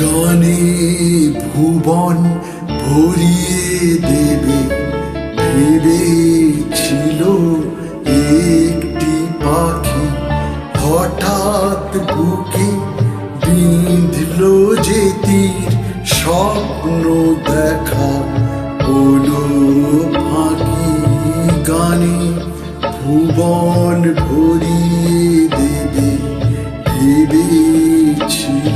গানে ভুবন ভরিয়ে দেবে। ভেবেছিল একটি পাখি হঠাৎ বুকে বিঁধল যে তীর স্বপ্ন দেখা। হলো ফাঁকি গানে ভুবন ভরিয়ে দেবে। ভেবেছিল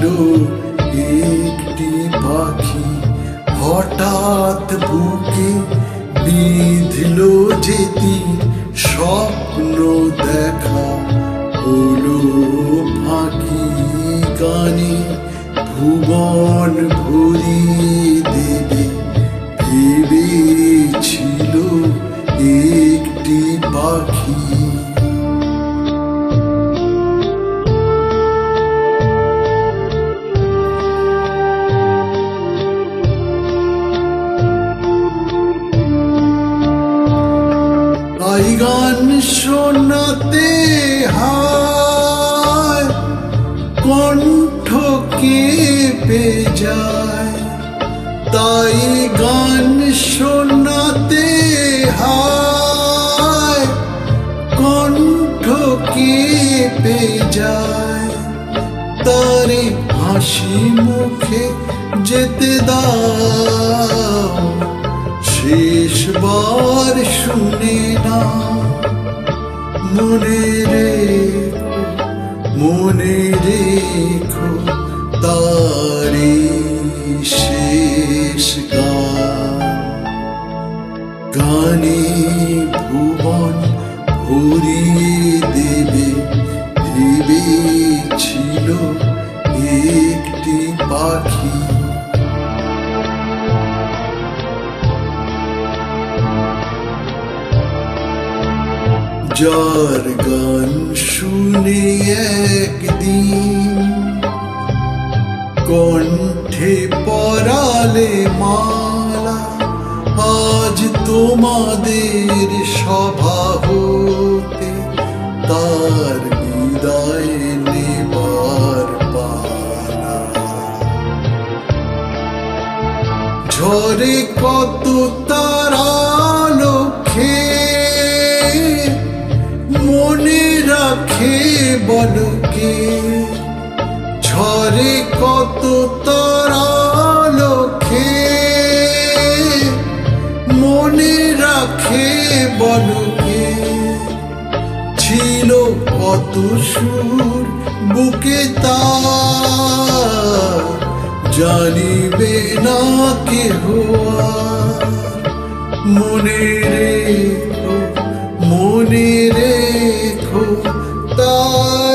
বিঁধল যে তাই গান শোনাতে হায়, কণ্ঠ কেঁপে যায়। তাই গান শোনাতে হায়, কণ্ঠ কেঁপে যায়। তারে হাসি মুখে যেতে দাও, শেষবার শুনে মনে রেখো মনে রেখো তারে যার গান শুনে একদিন কণ্ঠে পরালে মালা, আজ তোমাদের সভা হতে তার বিদায় নেবার পালা। ঝরে কত তারা লক্ষ্যে বলকে, ঝরে কত তারা লক্ষ্যে মনে রাখে বলকে, ছিল কত সুর বুকে তার জানিবে না কেহ আর। মনে রেখো মনে রেখো তার